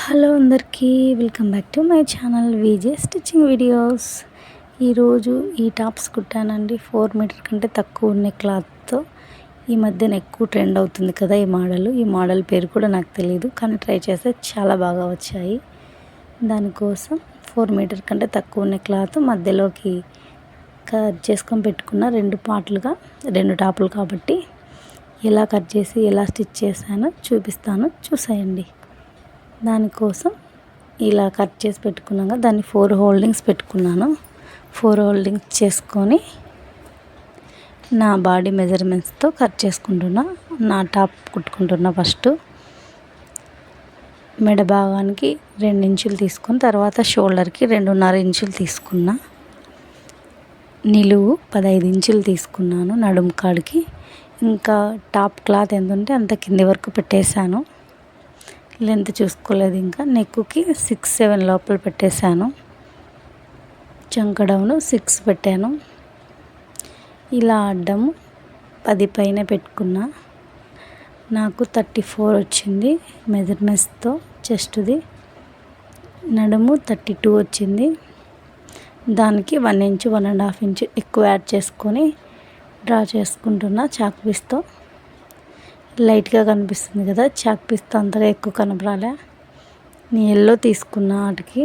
Hello అందరికీ welcome back to my channel VJ stitching videos. ఈరోజు ఈ టాప్స్ కుట్టానండి. ఫోర్ మీటర్ కంటే తక్కువ ఉన్న క్లాత్తో. ఈ మధ్యన ఎక్కువ ట్రెండ్ అవుతుంది కదా ఈ మోడల్. ఈ మోడల్ పేరు కూడా నాకు తెలియదు కానీ ట్రై చేస్తే చాలా బాగా వచ్చాయి. దానికోసం ఫోర్ మీటర్ కంటే తక్కువ ఉన్న క్లాత్ మధ్యలోకి కట్ చేసుకొని పెట్టుకున్న రెండు పార్ట్లుగా రెండు టాపులు కాబట్టి ఎలా కట్ చేసి ఎలా స్టిచ్ చేశానో చూపిస్తాను. చూసేయండి. దానికోసం ఇలా కట్ చేసి పెట్టుకున్నాక దాన్ని ఫోర్ హోల్డింగ్స్ పెట్టుకున్నాను. ఫోర్ హోల్డింగ్స్ చేసుకొని నా బాడీ మెజర్మెంట్స్తో కట్ చేసుకుంటున్నా నా టాప్ కుట్టుకుంటున్నా ఫస్ట్. మెడ భాగానికి రెండు ఇంచులు తీసుకుని తర్వాత షోల్డర్కి రెండున్నర ఇంచులు తీసుకున్నా. నిలువు పదహైదు ఇంచులు తీసుకున్నాను నడుము కాడికి. ఇంకా టాప్ క్లాత్ ఎంత ఉంటే అంత కింది వరకు పెట్టేశాను. లెంత్ చూసుకోలేదు ఇంకా. నెక్కుకి సిక్స్ సెవెన్ లోపల పెట్టేశాను. చంకడమును డౌన్ సిక్స్ పెట్టాను. ఇలా అడ్డము పది పైన పెట్టుకున్నా. నాకు థర్టీ ఫోర్ వచ్చింది మెజర్మెంట్స్తో చెస్ట్ది. నడుము థర్టీ టూ వచ్చింది. దానికి one inch one and half inch ఎక్కువ యాడ్ చేసుకొని డ్రా చేసుకుంటున్నా చాక్పీస్తో లైట్గా కనిపిస్తుంది కదా చాక్ పిస్తా అంతగా ఎక్కువ కనపడాలే? నేను ఎల్లో తీసుకున్న వాటికి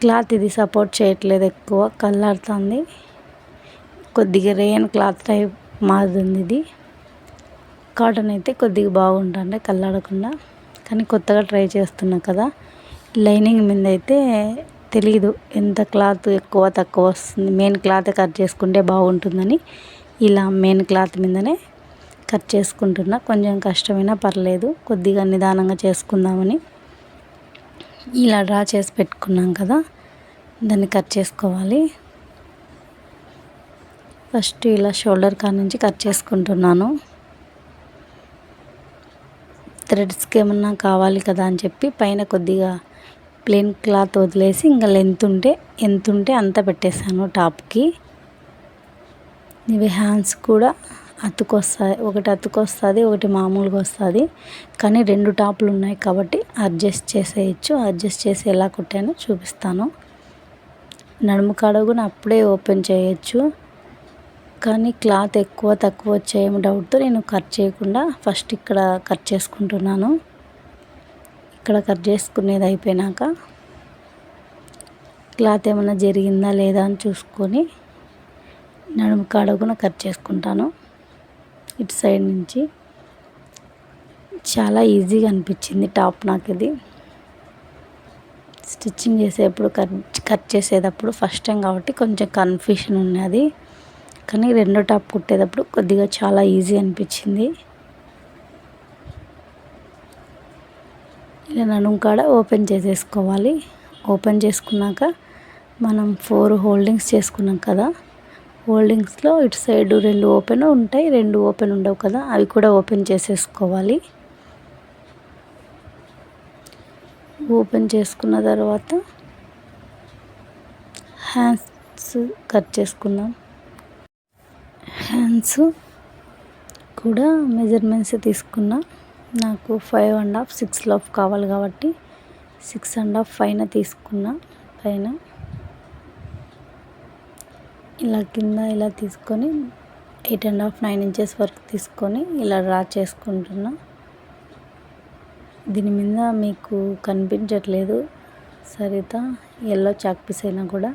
క్లాత్ ఇది సపోర్ట్ చేయట్లేదు ఎక్కువ కల్లాడుతుంది కొద్దిగా రేయన్ క్లాత్ టైప్ మారుతుంది ఇది. కాటన్ అయితే కొద్దిగా బాగుంటుండే కళ్ళాడకుండా కానీ కొత్తగా ట్రై చేస్తున్నా కదా. లైనింగ్ మీద అయితే తెలియదు ఎంత క్లాత్ ఎక్కువ తక్కువ వస్తుంది. మెయిన్ క్లాత్ కట్ చేసుకుంటే బాగుంటుందని ఇలా మెయిన్ క్లాత్ మీదనే కట్ చేసుకుంటున్నా. కొంచెం కష్టమైనా పర్లేదు. కొద్దిగా నిదానంగా చేసుకుందామని. ఇలా డ్రా చేసి పెట్టుకున్నాం కదా. దాన్ని కట్ చేసుకోవాలి. ఫస్ట్ ఇలా షోల్డర్ కాడ నుంచి కట్ చేసుకుంటున్నాను. థ్రెడ్స్కి ఏమన్నా కావాలి కదా అని చెప్పి పైన కొద్దిగా ప్లెయిన్ క్లాత్ వదిలేసి ఇంకా లెంత్ ఉంటే ఎంత ఉంటే అంత పెట్టేశాను టాప్కి. ఇవి హ్యాండ్స్ కూడా అతుకొస్తా ఒకటి అతుకొస్తుంది ఒకటి మామూలుగా వస్తుంది. కానీ రెండు టాపులు ఉన్నాయి కాబట్టి అడ్జస్ట్ చేసేయచ్చు. అడ్జస్ట్ చేసి ఎలా కుట్టానో చూపిస్తాను. నడుము కాడ కూడా అప్పుడే ఓపెన్ చేయొచ్చు. కానీ క్లాత్ ఎక్కువ తక్కువ వచ్చేయం డౌట్తో నేను కట్ చేయకుండా ఫస్ట్ ఇక్కడ కట్ చేసుకుంటున్నాను. ఇక్కడ కట్ చేసుకునేది అయిపోయినాక క్లాత్ ఏమైనా జరిగిందా లేదా అని చూసుకొని నడుము కాడ కూడా కట్ చేసుకుంటాను. ఇటు సైడ్ నుంచి. చాలా ఈజీగా అనిపించింది టాప్ నాకు ఇది స్టిచ్చింగ్ చేసేటప్పుడు కట్ కట్ చేసేటప్పుడు ఫస్ట్ టైం కాబట్టి కొంచెం కన్ఫ్యూషన్ ఉన్నది. కానీ రెండో టాప్ కుట్టేటప్పుడు కొద్దిగా చాలా ఈజీ అనిపించింది. ఇలా నడుము కాడ ఓపెన్ చేసేసుకోవాలి. ఓపెన్ చేసుకున్నాక మనం ఫోర్ హోల్డింగ్స్ చేసుకున్నాం కదా. హోల్డింగ్స్లో ఇటు సైడ్ రెండు ఓపెన్ ఉంటాయి రెండు ఓపెన్ ఉండవు కదా అవి కూడా ఓపెన్ చేసేసుకోవాలి. ఓపెన్ చేసుకున్న తర్వాత హ్యాండ్స్ కట్ చేసుకుందాం. హ్యాండ్స్ కూడా మెజర్మెంట్స్ తీసుకున్నా. నాకు ఫైవ్ అండ్ హాఫ్ సిక్స్ లోఫ్ కావాలి కాబట్టి సిక్స్ అండ్ హాఫ్ పైన తీసుకున్నా పైన. ఇలా కింద ఇలా తీసుకొని eight and half nine inches వరకు తీసుకొని ఇలా డ్రా చేసుకుంటున్నా. దీని మీద మీకు కనిపించట్లేదు సరిత ఎల్లో చాక్ పీస్ అయినా కూడా.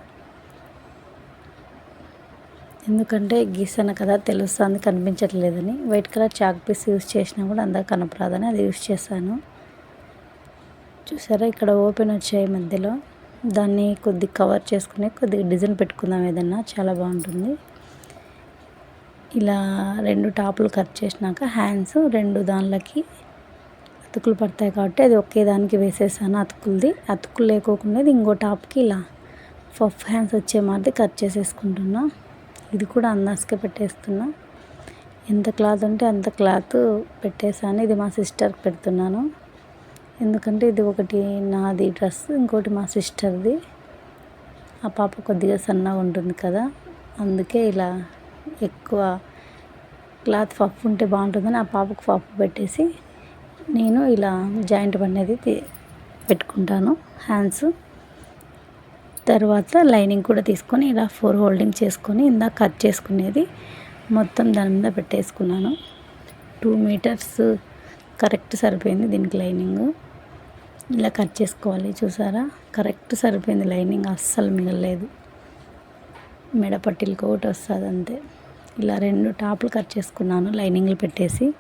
ఎందుకంటే గీసాను కదా తెలుస్తుంది కనిపించట్లేదని. White colour chalk piece use చేసినా కూడా అంతా కనపరాదని అది యూస్ చేశాను. చూసారా ఇక్కడ ఓపెన్ వచ్చాయి మధ్యలో. దాన్ని కొద్ది కవర్ చేసుకుని కొద్దిగా డిజైన్ పెట్టుకుందాం ఏదన్నా. చాలా బాగుంటుంది. ఇలా రెండు టాపులు కట్ చేసినాక హ్యాండ్స్ రెండు దానిలోకి అతుకులు పడతాయి కాబట్టి అది ఒకే దానికి వేసేసాను అతుకులది. అతుకులు లేకోకుండా ఇంకో టాప్కి ఇలా ఫఫ్ హ్యాండ్స్ వచ్చే మాది కట్ చేసేసుకుంటున్నా. ఇది కూడా అందాజకే పెట్టేస్తున్నా. ఎంత క్లాత్ ఉంటే అంత క్లాత్ పెట్టేసాను ఇది మా సిస్టర్కి పెడుతున్నాను. ఎందుకంటే ఇది ఒకటి నాది డ్రెస్ ఇంకోటి మా సిస్టర్ది. ఆ పాప కొద్దిగా సన్నగా ఉంటుంది కదా అందుకే ఇలా ఎక్కువ క్లాత్ పప్పు ఉంటే బాగుంటుందని ఆ పాపకు పప్పు పెట్టేసి నేను ఇలా జాయింట్ అనేది పెట్టుకుంటాను హ్యాండ్స్. తర్వాత లైనింగ్ కూడా తీసుకొని ఇలా ఫోర్ హోల్డింగ్ చేసుకొని ఇందాక కట్ చేసుకునేది మొత్తం దాని మీద పెట్టేసుకున్నాను. టూ మీటర్స్ కరెక్ట్ సరిపోయింది దీనికి లైనింగ్. ఇలా కట్ చేసుకోవాలి చూసారా? కరెక్ట్ సరిపోయింది లైనింగ్ అస్సలు మిగలలేదు. మెడపట్టిలకు ఒకటి వస్తుంది అంతే. ఇలా రెండు టాప్లు కట్ చేసుకున్నాను లైనింగ్లు పెట్టేసి.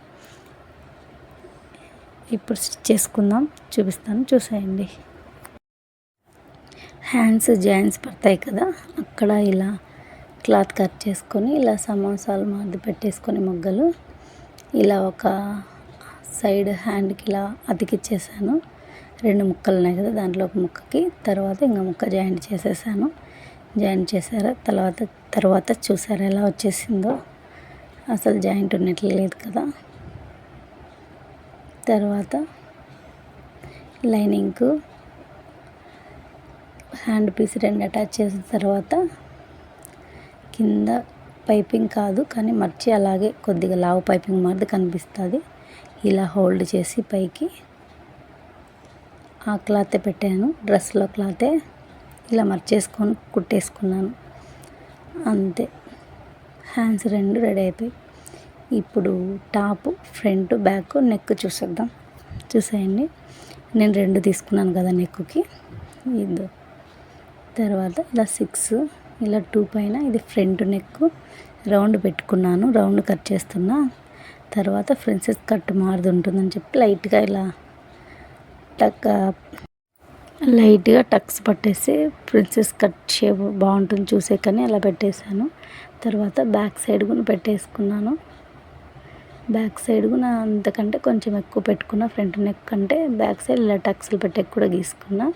ఇప్పుడు స్టిచ్ చేసుకుందాం చూపిస్తాను చూసేయండి. హ్యాండ్స్ జాయింట్స్ పడతాయి కదా? అక్కడ ఇలా క్లాత్ కట్ చేసుకొని ఇలా సమోసాలు మాది పెట్టేసుకొని మొగ్గలు. ఇలా ఒక సైడ్ హ్యాండ్కి ఇలా అతికిచ్చేసాను. రెండు ముక్కలు ఉన్నాయి కదా దాంట్లో ఒక ముక్కకి. తర్వాత ఇంకా ముక్క జాయింట్ చేసేసాను. జాయింట్ చేశారా తర్వాత తర్వాత చూసారా ఎలా వచ్చేసిందో? అసలు జాయింట్ ఉన్నట్లు లేదు కదా. తర్వాత లైనింగ్కు హ్యాండ్ పీస్ రెండు అటాచ్ చేసిన తర్వాత కింద పైపింగ్ కాదు కానీ మర్చి అలాగే కొద్దిగా లావు పైపింగ్ మాది కనిపిస్తుంది. ఇలా హోల్డ్ చేసి పైకి ఆ క్లాతే పెట్టాను డ్రెస్లో క్లాతే ఇలా మర్చేసుకొని కుట్టేసుకున్నాను. అంతే. హ్యాండ్స్ రెండు రెడీ అయిపోయి. ఇప్పుడు టాప్ ఫ్రంట్ బ్యాక్ నెక్ చూసేద్దాం. చూసేయండి. నేను రెండు తీసుకున్నాను కదా నెక్కి ఇది. తర్వాత ఇలా సిక్స్ ఇలా టూ పైన ఇది ఫ్రంట్ నెక్. రౌండ్ పెట్టుకున్నాను. రౌండ్ కట్ చేస్తున్నా. తర్వాత ఫ్రెన్సెస్ కట్ మారుది ఉంటుందని చెప్పి లైట్గా ఇలా టక్ లైట్గా టక్స్ పట్టేసి ప్రిన్సెస్ కట్ షేప్ బాగుంటుంది చూసే కానీ అలా పెట్టేశాను. తర్వాత బ్యాక్ సైడ్ కూడా పెట్టేసుకున్నాను. బ్యాక్ సైడ్ కూడా అంతకంటే కొంచెం ఎక్కువ పెట్టుకున్న ఫ్రంట్ నెక్ కంటే బ్యాక్ సైడ్ ఇలా టక్స్లు పెట్టే కూడా గీసుకున్నా.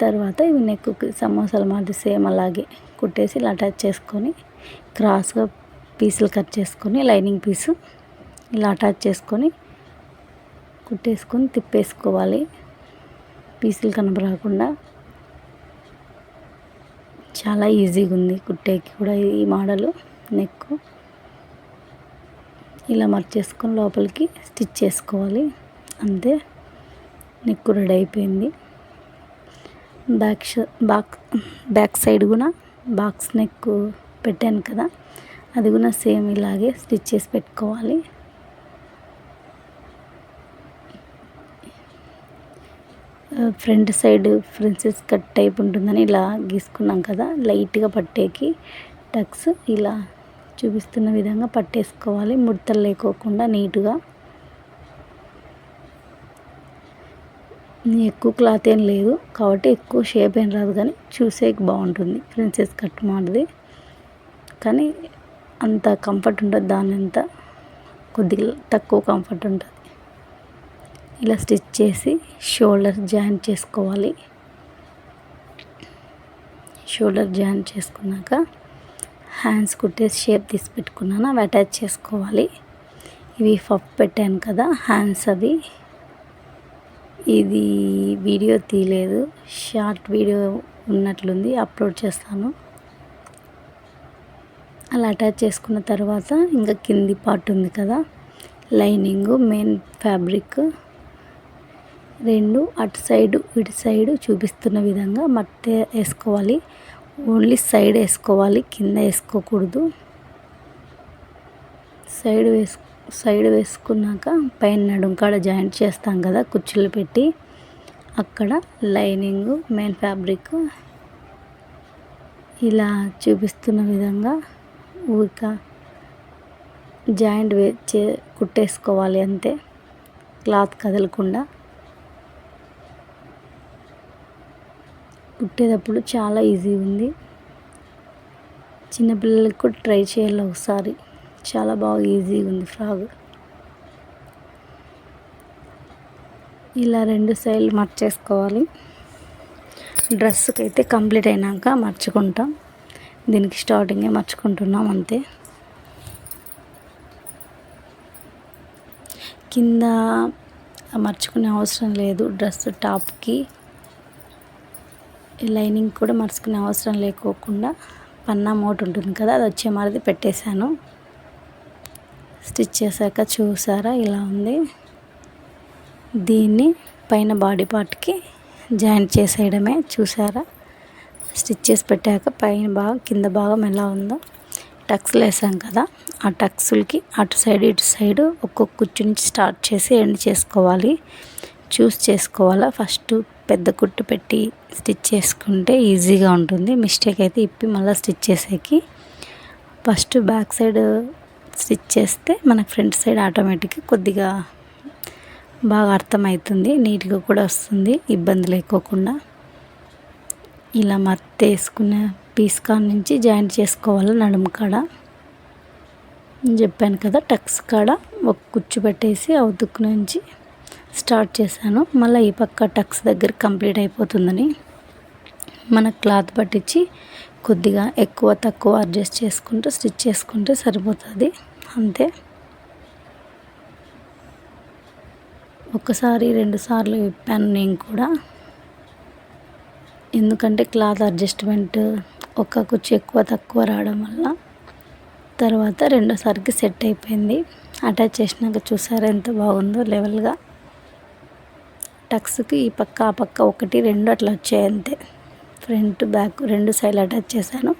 తర్వాత ఇవి నెక్కి సమోసాలు మాది సేమ్ అలాగే కుట్టేసి ఇలా అటాచ్ చేసుకొని క్రాస్గా పీసులు కట్ చేసుకొని లైనింగ్ పీసు ఇలా అటాచ్ చేసుకొని కుట్టేసుకొని తిప్పేసుకోవాలి. పీసులు కనబరాకుండా చాలా ఈజీగా ఉంది కుట్టేకి కూడా ఈ మోడలు నెక్ ఇలా మర్చేసుకొని లోపలికి స్టిచ్ చేసుకోవాలి. అంతే నెక్ రెడీ అయిపోయింది. బ్యాక్ బాక్ బ్యాక్ సైడ్ కూడా బాక్స్ నెక్ పెట్టాను కదా అది కూడా సేమ్ ఇలాగే స్టిచ్ చేసి పెట్టుకోవాలి. Front side princess cut type ఉంటుందని ఇలా గీసుకున్నాం కదా లైట్గా పట్టేకి టక్స్ ఇలా చూపిస్తున్న విధంగా పట్టేసుకోవాలి ముడతలు లేకోకుండా నీట్గా. ఎక్కువ క్లాత్ ఏం లేదు కాబట్టి ఎక్కువ షేప్ ఏం రాదు కానీ చూసేకి బాగుంటుంది ప్రిన్సెస్ కట్ మాటది కానీ అంత కంఫర్ట్ ఉంటుంది దాని అంత కొద్దిగా తక్కువ కంఫర్ట్ ఉంటుంది. ఇలా స్టిచ్ చేసి షోల్డర్ జాయిన్ చేసుకోవాలి. షోల్డర్ జాయిన్ చేసుకున్నాక హ్యాండ్స్ కుట్టేసి షేప్ తీసి పెట్టుకున్నాను. అవి అటాచ్ చేసుకోవాలి. ఇవి ఫప్ పెట్టాను కదా హ్యాండ్స్ అవి. ఇది వీడియో తీయలేదు. షార్ట్ వీడియో ఉన్నట్లుంది అప్లోడ్ చేస్తాను. అలా అటాచ్ చేసుకున్న తర్వాత ఇంకా కింది పార్ట్ ఉంది కదా లైనింగ్ మెయిన్ ఫ్యాబ్రిక్. రెండు అటు సైడు ఇటు సైడు చూపిస్తున్న విధంగా మట్టి వేసుకోవాలి. ఓన్లీ సైడ్ వేసుకోవాలి కింద వేసుకోకూడదు. సైడ్ వేసు సైడ్ వేసుకున్నాక పైన నడుంకాడ జాయింట్ చేస్తాం కదా కుర్చీలు పెట్టి. అక్కడ లైనింగ్ మెయిన్ ఫ్యాబ్రిక్ ఇలా చూపిస్తున్న విధంగా ఊరిక జాయింట్ వే చే కుట్టేసుకోవాలి అంతే. క్లాత్ కదలకుండా. కుట్టేటప్పుడు చాలా ఈజీ ఉంది. చిన్నపిల్లలకి కూడా ట్రై చేయాలి ఒకసారి. చాలా బాగా ఈజీగా ఉంది ఫ్రాగ్. ఇలా రెండు సైడ్లు మర్చేసుకోవాలి. డ్రెస్కి అయితే కంప్లీట్ అయినాక మర్చుకుంటాం. దీనికి స్టార్టింగే మర్చుకుంటున్నాం అంతే. కింద మర్చుకునే అవసరం లేదు. డ్రెస్ టాప్కి లైనింగ్ కూడా మర్చుకునే అవసరం లేకోకుండా పన్నా మోట్ ఉంటుంది కదా అది వచ్చే మరిది పెట్టేశాను. స్టిచ్ చేశాక చూసారా ఇలా ఉంది. దీన్ని పైన బాడీ పార్ట్కి జాయింట్ చేసేయడమే చూసారా? స్టిచ్ చేసి పెట్టాక పైన బాగా కింద భాగం ఎలా ఉందో టక్స్లు వేసాం కదా ఆ టక్స్లకి అటు సైడ్ ఇటు సైడ్ ఒక్కొక్క కుచ్చు నుంచి స్టార్ట్ చేసి ఎండ్ చేసుకోవాలి. చూస్ చేసుకోవాలా? ఫస్ట్ పెద్ద కుట్టు పెట్టి స్టిచ్ చేసుకుంటే ఈజీగా ఉంటుంది. మిస్టేక్ అయితే ఇప్పి మళ్ళీ స్టిచ్ చేసేకి. ఫస్ట్ బ్యాక్ సైడ్ స్టిచ్ చేస్తే మనకు ఫ్రంట్ సైడ్ ఆటోమేటిక్గా కొద్దిగా బాగా అర్థమవుతుంది. నీట్గా కూడా వస్తుంది. ఇబ్బంది లేకోకుండా. ఇలా మత్త వేసుకున్న పీస్ కాడ నుంచి జాయింట్ చేసుకోవాలి నడుము కాడ? చెప్పాను కదా టక్స్ కాడ ఒక కుచ్చు పెట్టేసి అవుతుకు నుంచి స్టార్ట్ చేశాను. మళ్ళీ ఈ పక్క టక్స్ దగ్గర కంప్లీట్ అయిపోతుందని మన క్లాత్ పట్టించి కొద్దిగా ఎక్కువ తక్కువ అడ్జస్ట్ చేసుకుంటూ స్టిచ్ చేసుకుంటే సరిపోతుంది. అంతే. ఒకసారి రెండుసార్లు విప్పాను నేను కూడా. ఎందుకంటే క్లాత్ అడ్జస్ట్మెంట్ ఒక్క కుచ్చి ఎక్కువ తక్కువ రావడం వల్ల తర్వాత రెండోసారికి సెట్ అయిపోయింది. అటాచ్ చేసినాక చూసారా ఎంత బాగుందో లెవెల్గా. టక్స్కి ఈ పక్క ఆ పక్క ఒకటి రెండు అట్లా వచ్చాయి అంతే. ఫ్రంట్ బ్యాక్ రెండు సైడ్ అటాచ్ చేశాను.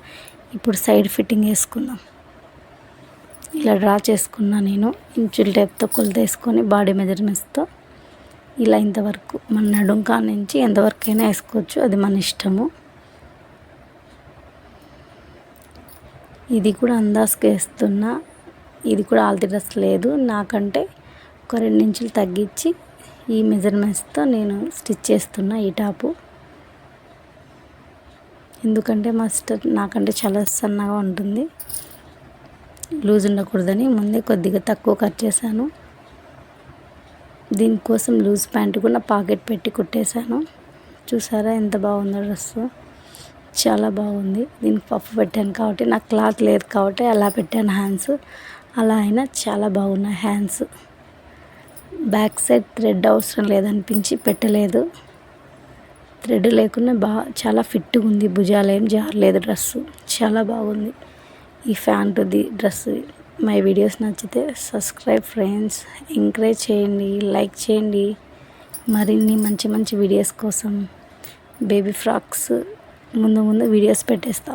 ఇప్పుడు సైడ్ ఫిట్టింగ్ వేసుకుందాం. ఇలా డ్రా చేసుకున్నా నేను. ఇంచుల టైప్తో కొలత వేసుకొని బాడీ మెజర్మెంట్స్తో ఇలా ఇంతవరకు మన నడుంకా నుంచి ఎంతవరకైనా వేసుకోవచ్చు. అది మన ఇష్టము. ఇది కూడా అందాజుగా వేస్తున్నా. ఇది కూడా ఆల్తి డ్రెస్ లేదు. నాకంటే ఒక రెండు ఇంచులు తగ్గించి ఈ మెజర్మెంట్స్తో నేను స్టిచ్ చేస్తున్నా ఈ టాపు. ఎందుకంటే మా సిస్టర్ నాకంటే చాలా సన్నగా ఉంటుంది. లూజ్ ఉండకూడదని ముందే కొద్దిగా తక్కువ కట్ చేశాను. దీనికోసం లూజ్ ప్యాంట్ కూడా పాకెట్ పెట్టి కుట్టేశాను. చూసారా ఎంత బాగుందో డ్రెస్ చాలా బాగుంది. దీనికి పప్పు పెట్టాను కాబట్టి నాకు క్లాత్ లేదు కాబట్టి అలా పెట్టాను హ్యాండ్స్. అలా అయినా చాలా బాగున్నాయి హ్యాండ్స్. బ్యాక్ సైడ్ థ్రెడ్ అవసరం లేదనిపించి పెట్టలేదు. థ్రెడ్ లేకుండా బాగా చాలా ఫిట్గా ఉంది భుజాలు ఏం జారలేదు డ్రెస్ చాలా బాగుంది. ఈ ఫ్యాంటుది డ్రెస్ మై వీడియోస్ నచ్చితే సబ్స్క్రైబ్ ఫ్రెండ్స్. ఎంకరేజ్ చేయండి లైక్ చేయండి. మరిన్ని మంచి మంచి వీడియోస్ కోసం బేబీ ఫ్రాక్స్ ముందు ముందు వీడియోస్ పెట్టేస్తాం.